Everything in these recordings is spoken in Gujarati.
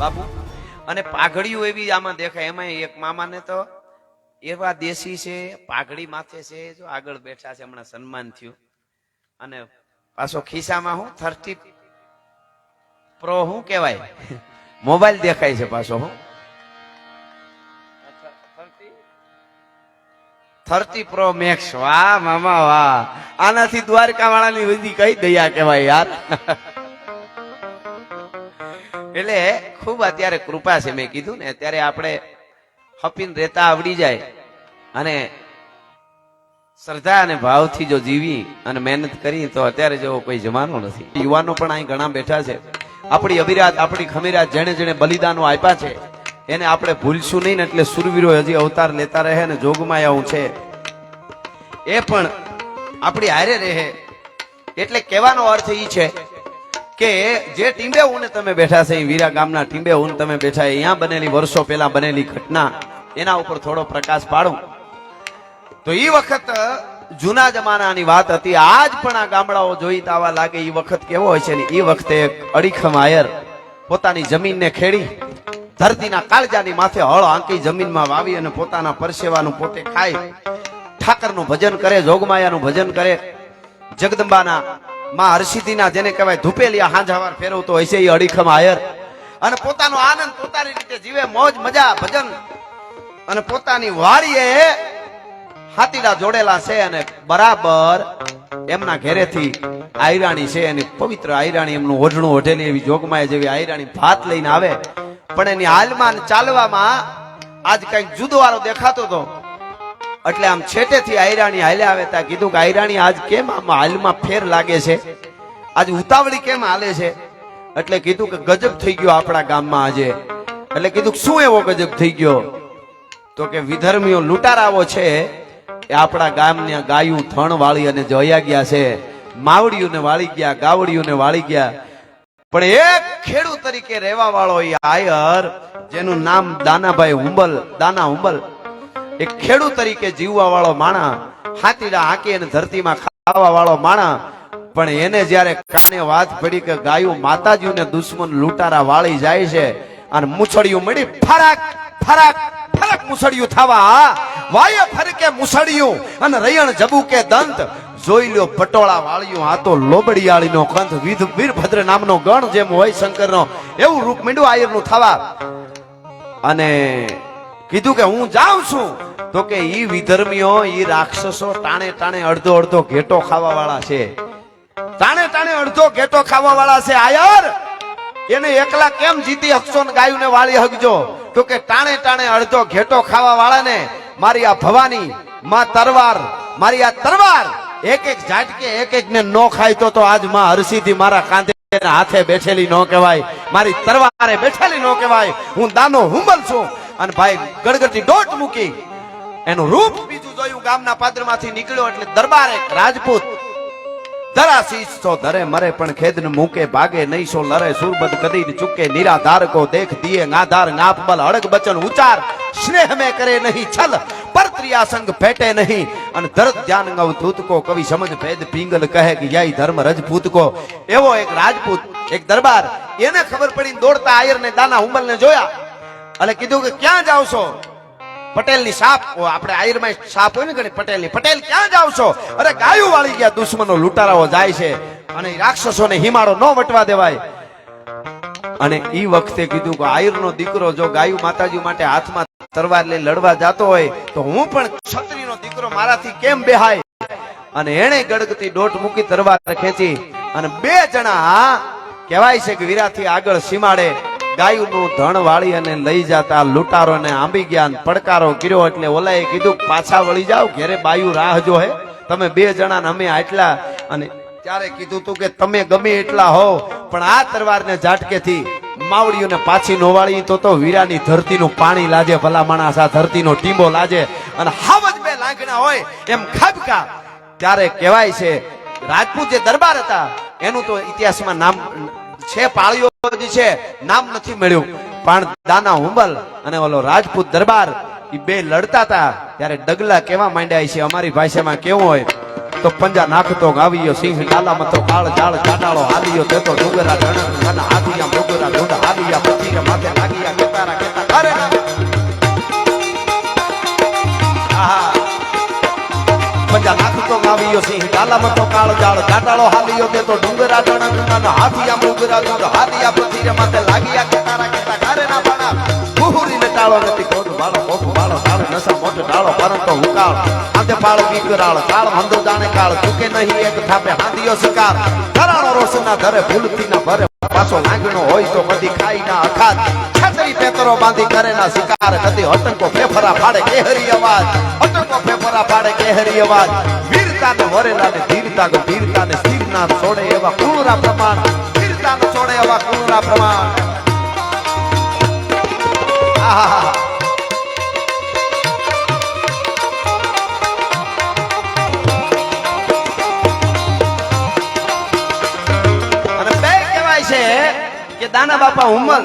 બાપુ. અને પાઘડીઓ એવી આમાં દેખાય. એમાં એક મામાને તો એવા દેશી છે, પાઘડી માથે છે, જો આગળ બેઠા છે, હમણાં સન્માન થયું. અને પાછો ખિસ્સામાં હું થર્ટી પ્રો હું કહેવાય? મોબાઈલ દેખાય છે પાછો હું. Thirty pro max. વાહ, મામા, વાહ. આનાથી દ્વારકા વાળાની બધી કઈ દયા કહેવાય યાર. એટલે ખૂબ અત્યારે કૃપા છે, મેં કીધું ને, અત્યારે આપણે હપીને રહેતા આવડી જાય અને શ્રદ્ધા અને ભાવથી જો જીવી અને મહેનત કરી, તો અત્યારે જેવો કોઈ જમાનો નથી. યુવાનો પણ અહીં ઘણા બેઠા છે. આપણી અભિરાત આપણી ખમીરાત જેણે જેણે બલિદાનો આપ્યા છે, એને આપણે ભૂલશું નહીં ને, એટલે સુરવીરો હજી અવતાર લેતા રહે ને જોગમાં આવું છે. એ પણ આપણી હારે રહે. એટલે કહેવાનો અર્થ એ છે કે જે ટીંબે ઉને તમે બેઠા છે વીરા ગામના ટીંબે ઉન તમે બેઠા અહીંયા બનેલી વર્ષો પહેલા બનેલી ઘટના, એના ઉપર થોડો પ્રકાશ પાડું. તો એ વખત જૂના જમાનાની વાત હતી, આજ પણ આ ગામડાઓ જોઈ તાવા લાગે એ વખત કેવો હોય છે ને એ વખતે એક અડીખમ આયર પોતાની જમીનને ખેડી, ધરતીના કાળજાની માથે હળ આંકી જમીનમાં વાવી અને પોતાના પરસેવાનું પોતે ખાય. ઠાકરનું ભજન કરે, જોગમાયાનું ભજન કરે. જગદંબાના માં હર્ષિદીના જેને કહેવાય ધૂપેલિયા હાંજાવાર ફેરવતો છે, એ અડીખમ આયર અને પોતાનો આનંદ પોતાની રીતે જીવે, મોજ, મજા, ભજન. અને પોતાની વાડીએ હાથીડા જોડેલા છે અને બરાબર એમના ઘેરેથી આયરાણી છે, એની પવિત્ર આયરાણી, એમનું ઓઢણું ઓઢેલી એવી જોગમાય જેવી આયરાણી ભાત લઈને આવે. પણ એની હાલમાં ચાલવામાં આજ કંઈક જુદો દેખાતો હતો એટલે આમ છેટેથી આયરાણી હાલે આવે ત્યાં કીધું કે, આયરાણી, આજ કેમ આમ હાલમાં ફેર લાગે છે? આજ ઉતાવળી કેમ હાલે છે? એટલે કીધું કે, ગજબ થઈ ગયો આપણા ગામમાં આજે. એટલે કીધું શું એવો ગજબ થઈ ગયો? તો કે, વિધર્મીઓ લૂંટારાવો છે. એ આપણા ગામની ગાયું થણ વાળી અને જોયા ગયા છે. માવડીઓને વાળી ગયા, ગાવડીઓને વાળી ગયા. પણ એક ખેડૂત તરીકે રહેવા વાળો એ આયર, જેનું નામ દાનાભાઈ હુંબલ, દાના હુંબલ એક ખેડૂત તરીકે જીવવા વાળો માણા હાથીડા હાંકી અને ધરતીમાં ખાવા વાળો માણા પણ એને જ્યારે કાને વાત પડી કે ગાયું માતાજીને દુશ્મન લૂંટારા વાળી જાય છે અને મુછડિયું મળી, ફરાક ફરાક, ફરક મુસળિયું થવા, વાય ફરકે મુસળિયું અને રયણ જબુ કે દંત. જોઈ લ્યો પટોળા વાળ્યું, આ તો લોબડિયાળીનો કંથ વિધ, વીરભદ્ર નામનો ગણ જેમ હોય શંકરનો. એવું રૂપ મીંડું આયરનું થવા. અને કીધું કે હું જાઉં છું. તો કે ઈ વિધર્મીઓ, ઈ રાક્ષસો ટાણે ટાણે અડધો અડધો ઘેટો ખાવા વાળા છે. ટાણે ટાણે અડધો ઘેટો ખાવા વાળા છે, આયર! એને એકલા કેમ જીતી હકશો ને ગાયું ને વાળી હકજો? તો કે ટાણે ટાણે અડધો ઘેટો ખાવા વાળાને મારી આ ભવાની, માં તરવાર, મારી આ તરવાર! એક એક ઝાટકે એક એક ને નો ખાય તો તો આજમાં હરસીથી મારા કાંધે હાથે બેઠેલી નો કહેવાય. મારી તરવારે બેઠેલી નો કહેવાય. હું દાનો હુંબલ છું. અને ભાઈ ગડગડતી દોટ મૂકી એનું રૂપ બીજું જોયું, ગામના પાદરમાંથી નીકળ્યો એટલે દરબારે રાજપૂત ધરા શીશ તો ધરે મરે, પણ ખેદ ન મૂકે ભાગે નહીં, સો લરે સુરબદ કદી ચૂકે, નિરાધાર કો દેખ દિયે નાધાર નાપ બલ, અડગ બચન ઉચાર, સ્નેહ મે કરે નહીં, છલ, પરત્રિયા સંગ ફેટે નહીં, અને ધરત ધ્યાન ગવ ધૂત કો, કવિ સમજ ભેદ પિંગલ કહે કે યાઈ ધર્મ રજપૂત કો. એવો એક રાજપૂત, એક દરબાર, એને ખબર પડી દોડતા આયર ને દાના હુંબલ ને જોયા. એટલે કીધું કે ક્યાં જાવ છો? પટેલની સાપ આપણે આયુર્માં સાપ હોય ને ઘણી પટેલની પટેલ, ક્યાં જાવ છો? અરે ગાયું વાળી ગયા, દુશ્મનો લૂંટારાઓ જાય છે. અને રાક્ષસોને હિમાડો ન વટવા દેવાય. અને ઈ વખતે કીધું કે આયુર્નો દીકરો જો ગાયું માતાજી માટે હાથમાં તરવાર લઈ લડવા જતો હોય, તો હું પણ ક્ષત્રિયનો દીકરો મારાથી કેમ બેહાય? અને એણે ગડગતી દોટ મૂકી તરવાર ખેંચી. અને બે જણા કહેવાય છે કે વીરાથી આગળ સીમાડે. ગાયુંનું ધણ વાળી અને લઈ જતા લૂંટારોને આંબી ગયા પડકારો કર્યો એટલે ઓલાએ કીધું, પાછા વળી જાઓ, ઘેરે બાયું રાહ જો હે તમે બે જણા અમે આટલા અને ત્યારે કીધું તું કે, તમે ગમે એટલા હો, પણ આ તરવારને ઝાટકેથી માવડીઓને પાછી નોવાળી, તો તો વીરાની ધરતીનું પાણી લાજે, ભલા માણસ આ ધરતીનો ટીંબો લાજે. અને હાવજ બે લાગણા હોય એમ ખાબકા. ત્યારે કહેવાય છે, રાજપૂત જે દરબાર હતા, એનું તો ઇતિહાસમાં નામ છે, પાળીઓ છે, નામ નથી મળ્યું. પણ દાના હુંબલ અને ઓલો રાજપૂત દરબાર એ બે લડતા હતા, ત્યારે ડગલા કેવા માંડ્યા છે, અમારી ભાષામાં કેવું હોય? તો પંજા નાખતો ગાવીયો સિંહ ડાલામાં તો કાળ જાળ જાડાળો હાલીયો, તે તો ડુંગરા ધણ હાથિયા ડુંગરા ઢૂંઢ, હાલિયા પથીરે માથે લાગીયા કેતારા, કેતા, અરે! નાખતો સિંહ ડાલામાં તો કાળ જાળ કાટાળો હાલીયો તે તો ડુંગરા અને હાથિયા મુગરા ઢૂંઢ હાથિયા પથીરે માથે લાગિયા કેતારા કેતા કરે ના બાણા મુહુરીને ટાળો નથી કોટ બાળો કોટ બાળો ટાળો નસા મોટો ટાળો પરંતુ હુકાળ. આંતે પાળ બીકરાળ કાળ મંદો જાણે કાળ, ચૂકે નહીં એક થાપે હાંડિયો શિકાર. ધરાણો રોશના ધરે ભૂલથી ના ભરે, પાછો લાગણો હોય તો કદી ખાઈ ના અખાત. છત્રી પેતરો બાંધી કરે ના શિકાર કદી હટકો ફેફરા ફાડે કેહરી અવાજ. હટકો ફેફરા ફાડે કેહરી અવાજ. વીરતા ને વરેલા ને ધીરતા ગંભીરતા ને સ્થિર ના છોડે એવા કુણરા પ્રમાણ. વીરતા ને છોડે એવા કુણરા પ્રમાણ. કે દાના બાપા ઉમર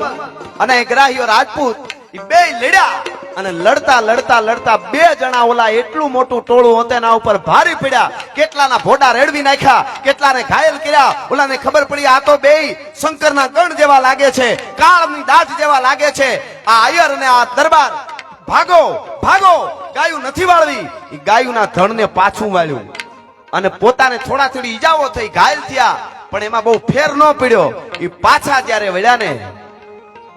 અને ગ્રાહીઓ રાજપૂત એ બે લડ્યા. અને લડતા લડતા લડતા બે જણા ઓલા એટલું મોટું ટોળું હતું એના ઉપર ભારી પડ્યા. કેટલાના ભોડા રેડવી નાખ્યા, કેટલાને ઘાયલ કર્યા. ઓલાને ખબર પડી, આ તો બે શંકરના ગણ જેવા લાગે છે, કાળની દાઢ જેવા લાગે છે. આ આયર અને આ દરબાર, ભાગો ભાગો, ગાયું નથી વાળવી. એ ગાયુંના ધણને પાછું વાળ્યું. અને પોતાને થોડા થોડી ઈજાઓ થઈ, ઘાયલ થયા. પણ એમાં બહુ ફેર ન પડ્યો. એ પાછા જ્યારે વળ્યા ને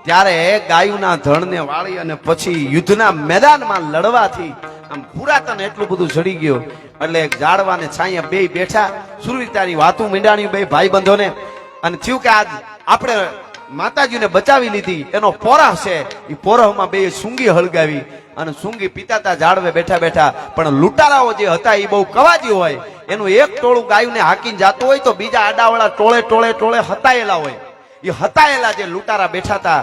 ત્યારે ગાયુના ધણને વાળી અને પછી યુદ્ધના મેદાનમાં લડવાથી આમ પુરાતન એટલું બધું ચડી ગયું. એટલે એક ઝાડવાને છાંયા બે બેઠા. સુરવીરતાની વાતું મીંડાણી બે ભાઈ બંધોને અને થયું કે આજ આપણે માતાજીને બચાવી લીધી. એનો પોરાહ છે. એ પોરહમાં બે સૂંગી હળગાવી અને સૂંગી પિતાતા ઝાડવે બેઠા બેઠા. પણ લૂંટારાઓ જે હતા એ બહુ કવાજી હોય. એનું એક ટોળું ગાયુને હાકીને જાતું હોય તો બીજા આડાવાળા ટોળે ટોળે ટોળે હતાયેલા હોય. એ હતાયેલા જે લૂંટારા બેઠા હતા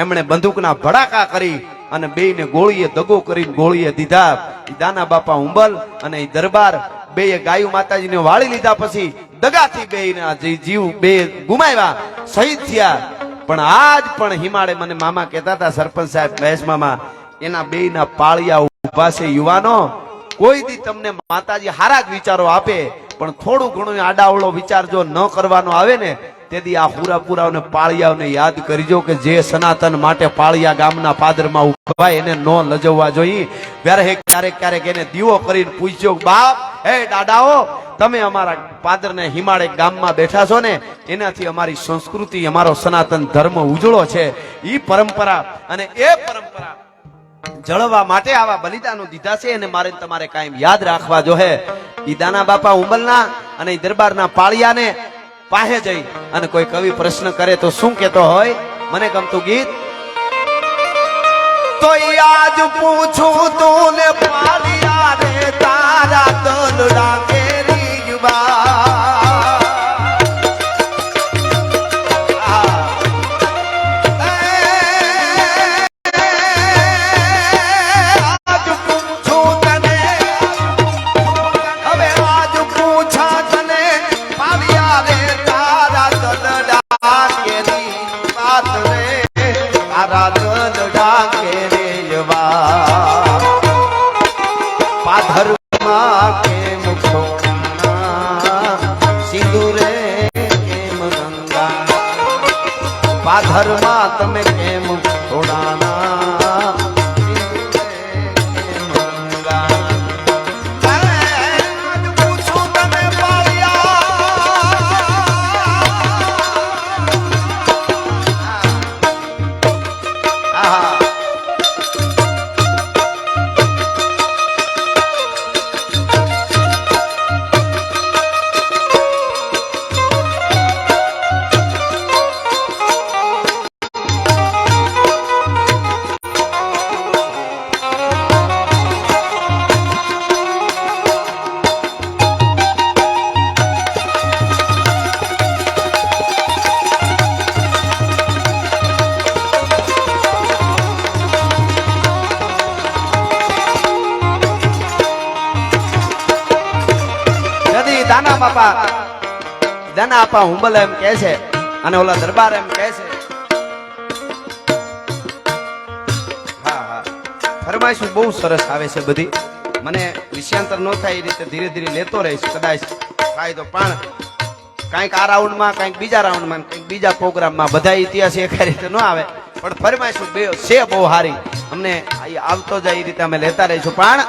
એમણે બંદૂકના ભડાકા કરી અને બેયને ગોળીએ દગો કરીને ગોળીએ દીધા. દાના બાપા ઉંબલ અને એ દરબાર બેય ગાયું માતાજીને વાળી લીધા પછી દગાથી બેયના જીવ બે ગુમાવ્યા, શહીદ થયા. પણ આજ પણ હિમાળે મને મામા કહેતા હતા, સરપંચ સાહેબ, મહેશ મામા, એના બેયના પાળિયા ઊભા છે યુવાનો. કોઈ દી તમને માતાજી હારા જ વિચારો આપે, પણ થોડું ઘણું આડાવળો વિચાર જો ન કરવાનો આવે ને તેથી આ હુરાપુરાઓને પાળિયાઓને યાદ કરજો કે જે સનાતન માટે પાળિયા ગામના પાદરમાં ઉભાય એને ન લજવવા જોઈએ. ત્યારે ક્યારેક ક્યારેક એને દીવો કરીને પૂછજો બાપ, હે દાદાઓ, તમે અમારા પાદરને હિમાળે ગામમાં બેઠા છો ને? એનાથી અમારી સંસ્કૃતિ, અમારો સનાતન ધર્મ ઉજળો છે. એ પરંપરા અને એ પરંપરા જળવા માટે આવા બલિદાનો દીધા છે અને મારે તમારે કાયમ યાદ રાખવા જો હે. ઈ દાના બાપા ઉંબલના અને દરબારના પાળિયાને પાસે જઈ અને કોઈ કવિ પ્રશ્ન કરે તો શું કેતો હોય? મને ગમતું ગીત. તો આજ પૂછું તું ને પાલિયા રે તારા દલડા કેરી જુબા પાધરમાં તમે કેમ ખોડાણા આપા હુંબલ એમ કે છે અને ઓલા દરબાર એમ કે છે. ફરમાઈશું, બહુ સરસ આવે છે બધી. મને વિષયાંતર ન થાય એ રીતે ધીરે ધીરે લેતો રહીશ, કદાચ થાય તો પણ. કાંઈક આ રાઉન્ડમાં, કાંઈક બીજા રાઉન્ડમાં કંઈક બીજા પ્રોગ્રામમાં બધા ઇતિહાસ એક રીતે ન આવે. પણ ફરમાઈશું, બે છે બહુ સારી અમને આવતો જાય એ રીતે અમે લેતા રહીશું. પણ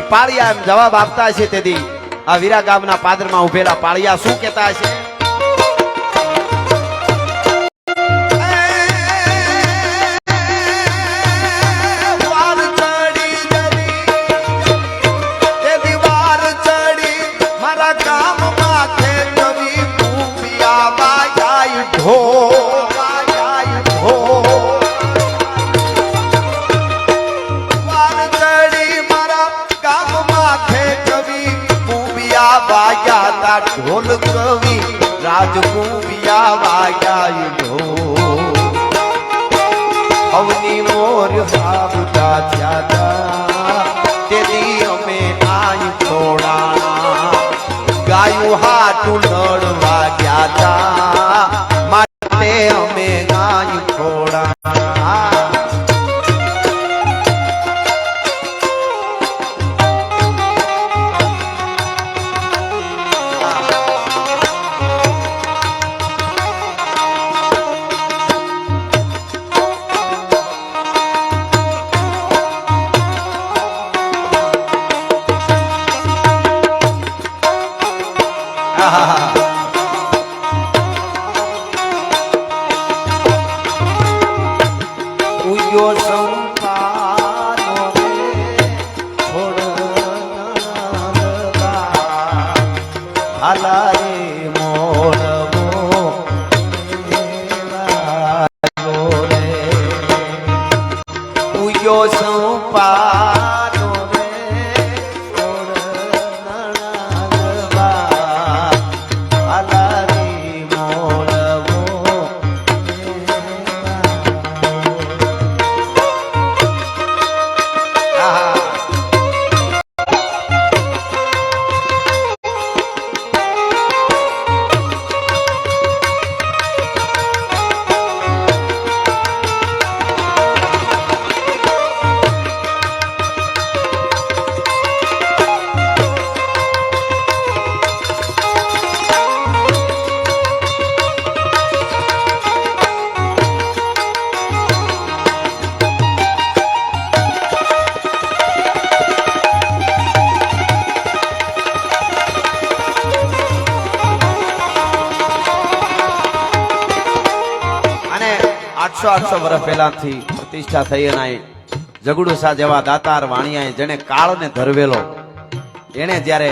એ પાળિયા એમ જવાબ આપતા છે તેથી આ વીરા ગામના પાદરમાં ઉભેલા પાળિયા શું કહેતા છે વર્ષ પહેલાથી પ્રતિષ્ઠા થઈ અને જગડુસા જેવા દાતાર વાણિયાએ જેને કાળને ધરવેલો, એણે જ્યારે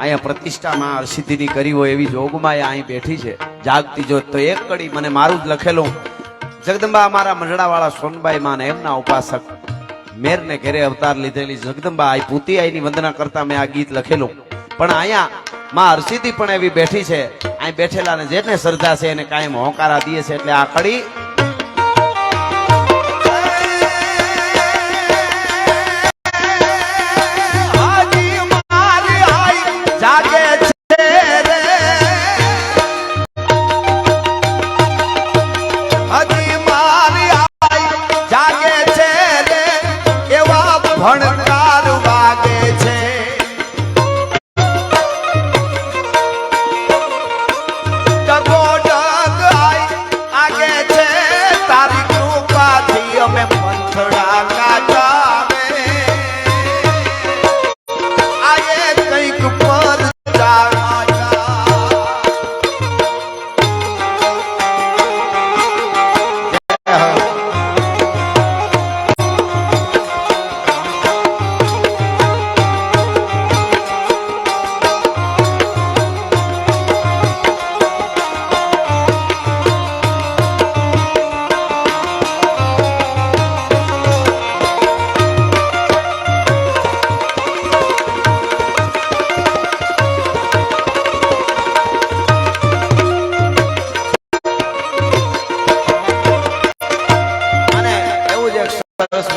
અહીંયા પ્રતિષ્ઠામાં હર્ષિદ્ધિની કરી હોય એવી જોગમાં અહીં બેઠી છે. જાગતી જોત તો એક કડી મને મારું જ લખેલું, જગદંબા અમારા મંડળાવાળા સોનબાઈ માં એમના ઉપાસક મેરને ઘેરે અવતાર લીધેલી જગદંબા આ પૂતી આઈની વંદના કરતા મેં આ ગીત લખેલું. પણ અહીંયા માં હર્ષિદ્ધિ પણ એવી બેઠી છે. અહીં બેઠેલા ને જેને શ્રદ્ધા છે એને કાયમ હોંકારા દે છે. એટલે આ કડી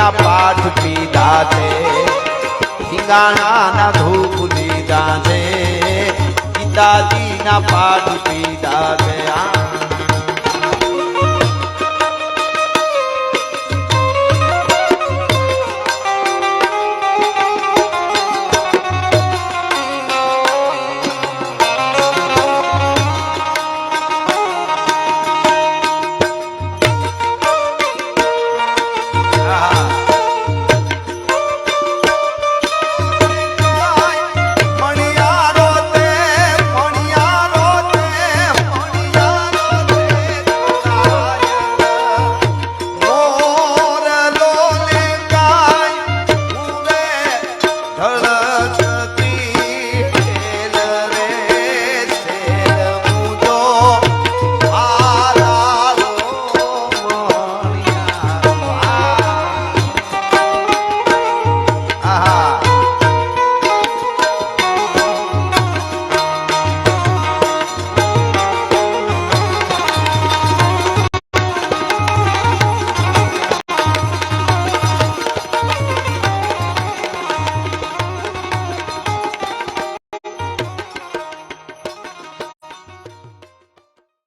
ગીતાજીના પાઠ પીધા છે. હિંગાણાના ધૂપ લીધા છે. ગીતાજીના પાઠ પીધા છે. આ